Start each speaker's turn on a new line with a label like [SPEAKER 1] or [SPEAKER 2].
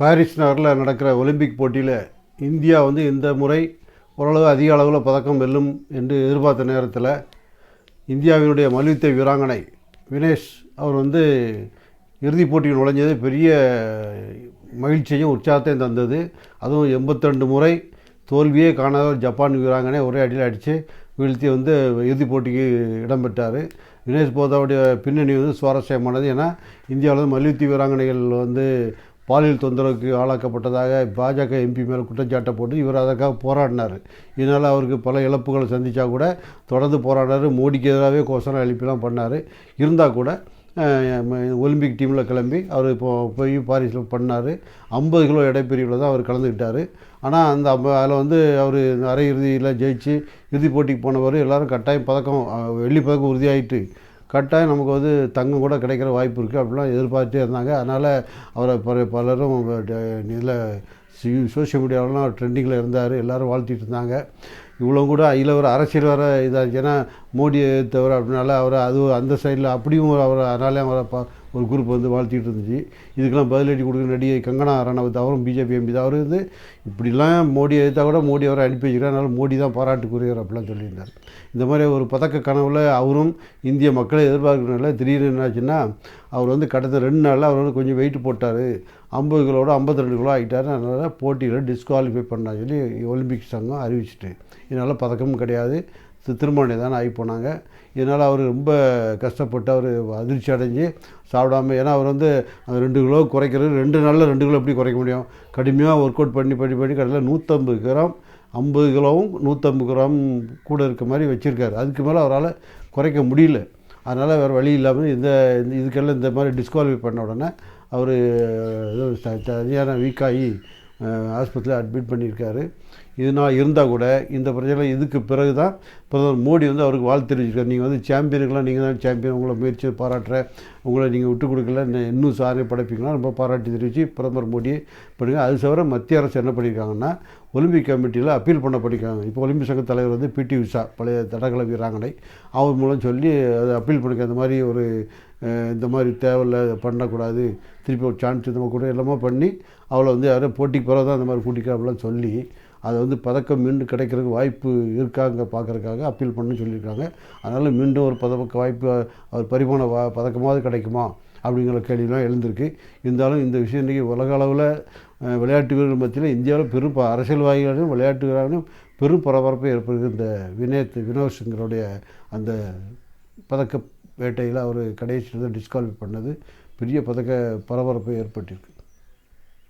[SPEAKER 1] Paris நகரில் நடக்கிற Olympic போட்டியில் இந்தியா வந்து இந்த முறை ஓரளவு அதிக அளவில் பதக்கம் வெல்லும் என்று எதிர்பார்த்த நேரத்தில் இந்தியாவினுடைய மல்யுத்த வீராங்கனை வினேஷ் அவர் வந்து இறுதிப் போட்டியில் நுழைஞ்சது பெரிய மகிழ்ச்சியையும் உற்சாகத்தையும் தந்தது. அதுவும் எண்பத்தெண்டு முறை தோல்வியே காணாத ஒரு ஜப்பான் வீராங்கனை ஒரே அடியில் அடித்து வீழ்த்தி வந்து இறுதிப் போட்டிக்கு இடம்பெற்றார். வினேஷ் போதாவுடைய பின்னணி வந்து சுவாரஸ்யமானது. ஏன்னா இந்தியாவில் வந்து மல்யுத்த வீராங்கனைகள் வந்து பாலியல் தொந்தரவுக்கு ஆளாக்கப்பட்டதாக பாஜக எம்பி மேலே குற்றச்சாட்டை போட்டு இவர் அதற்காக போராடினார். இதனால் அவருக்கு பல இழப்புகளை சந்தித்தா கூட தொடர்ந்து போராடினார். மோடிக்கு எதிராகவே கோஷம் எழுப்பிலாம் பண்ணார். இருந்தால் கூட ஒலிம்பிக் டீமில் கிளம்பி அவர் இப்போ போய் பாரிஸில் பண்ணார். ஐம்பது கிலோ இடைப்பிரிவில் தான் அவர் கலந்துக்கிட்டார். ஆனால் அந்த அதில் வந்து அவர் அரை இறுதியில் ஜெயிச்சு இறுதிப் போட்டிக்கு போனவர் எல்லாரும் கட்டாயம் பதக்கம் வெள்ளி பதக்கம் உறுதியாயிட்டு கட்டாயம் நமக்கு வந்து தங்கம் கூட கிடைக்கிற வாய்ப்பு இருக்குது அப்படிலாம் எதிர்பார்த்துட்டே இருந்தாங்க. அதனால் அவரை பல பலரும் இதில் சோஷியல் மீடியாவிலாம் ட்ரெண்டிங்கில் இருந்தார். எல்லாரும் வாழ்த்திட்டு இருந்தாங்க. இவ்வளோ கூட இதில் ஒரு அரசியல் வர இதாச்சு. ஏன்னா மோடியை தவிர அப்படினால அவரை அது அந்த சைடில் அப்படியும் அவர் அதனாலே அவரை பா ஒரு குரூப் வந்து வாழ்த்திட்டு இருந்துச்சு. இதுக்கெல்லாம் பதிலடி கொடுக்குற நடிகை கங்கனா ரணவத் அவரும் பிஜேபி எம்பி தான். அவர் வந்து இப்படிலாம் மோடியை எதிர்த்தா கூட மோடி அவரை அனுப்பி வச்சுக்கிறார் அதனால் மோடி தான் பாராட்டுக்குரியவர் அப்படிலாம் சொல்லியிருந்தார். இந்த மாதிரி ஒரு பதக்க கனவில் அவரும் இந்திய மக்களை எதிர்பார்க்கறதுனால திடீர்னு என்னாச்சுன்னா அவர் வந்து கடந்த ரெண்டு நாளில் அவர் வந்து கொஞ்சம் வெயிட் போட்டார். ஐம்பது கிலோட 52 கிலோ ஆகிட்டார். அதனால் போட்டியில் டிஸ்குவாலிஃபை பண்ணா சொல்லி ஒலிம்பிக் சங்கம் அறிவிச்சிட்டு இதனால் பதக்கமும் கிடையாது. தி- திருமணம் தான் ஆகி போனாங்க இதனால் அவர் ரொம்ப கஷ்டப்பட்டு அவர் அதிர்ச்சி அடைஞ்சு சாப்பிடாம ஏன்னா அவர் வந்து அந்த ரெண்டு கிலோ குறைக்கிறது ரெண்டு நாளில் ரெண்டு கிலோ எப்படி குறைக்க முடியும்? கடுமையாக ஒர்க் அவுட் பண்ணி பண்ணி பண்ணி கடையில் நூற்றம்பது கிராம் ஐம்பது கிலோவும் நூற்றம்பது கிராம் கூட இருக்க மாதிரி வச்சுருக்காரு. அதுக்கு மேலே அவரால் குறைக்க முடியல. அதனால் வேறு வழி இல்லாமல் இந்த இந்த- இதுக்கெல்லாம் இந்த மாதிரி டிஸ்குவாலிஃபை பண்ண உடனே அவர் சரியான வீக்காகி ஆஸ்பத்திரியில் அட்மிட் பண்ணியிருக்காரு. இதனால் இருந்தால் கூட இந்த பிரச்சனை இதுக்கு பிறகு தான் பிரதமர் மோடி வந்து அவருக்கு வாழ்த்து தெரிவிச்சிருக்காரு. நீங்கள் வந்து சாம்பியனுக்கெல்லாம் நீங்கள் தான் சாம்பியன் உங்களை முயற்சி பாராட்டுற உங்களை நீங்கள் விட்டு கொடுக்கல இன்னும் சாதனை படைப்பீங்களா ரொம்ப பாராட்டி தெரிவித்து பிரதமர் மோடியை பண்ணுங்க அது தவிர மத்திய அரசு என்ன பண்ணியிருக்காங்கன்னா ஒலிம்பிக் கமிட்டியில் அப்பீல் பண்ண பண்ணியிருக்காங்க இப்போ ஒலிம்பிக் சங்க தலைவர் வந்து பிடி உஷா பழைய தடகள வீராங்கனை அவர் மூலம் சொல்லி அதை அப்பீல் பண்ணிக்க அந்த மாதிரி ஒரு இந்த மாதிரி தேவையில்ல பண்ணக்கூடாது. திருப்பி ஒரு சான்ஸ் இந்த கூட எல்லாமே பண்ணி அவளை வந்து யாரும் போட்டிக்கு பிறகு தான் அந்த மாதிரி கூட்டிக்கிறாப்லாம் சொல்லி அதை வந்து பதக்கம் மீண்டும் கிடைக்கிறதுக்கு வாய்ப்பு இருக்காங்க பார்க்கறதுக்காக அப்பீல் பண்ணு சொல்லியிருக்காங்க. அதனால் மீண்டும் ஒரு பதக்க வாய்ப்பு அவர் பரிமாண வா பதக்கமாவது கிடைக்குமா அப்படிங்கிற கேள்விலாம் எழுந்திருக்கு. இருந்தாலும் இந்த விஷயம் இன்றைக்கி உலக அளவில் விளையாட்டு வீரர்கள் மத்தியில் இந்தியாவில் பெரும் ப- அரசியல்வாதிகளிலும் விளையாட்டு வீரர்களும் பெரும் பரபரப்பை ஏற்படுகிறது இந்த வினேத் வினோஷ் அந்த பதக்க வேட்டையில் அவர் கடைசியில் டிஸ்குவாலிஃபை பண்ணது. பெரிய பதக்க பரபரப்பு ஏற்பட்டிருக்கு.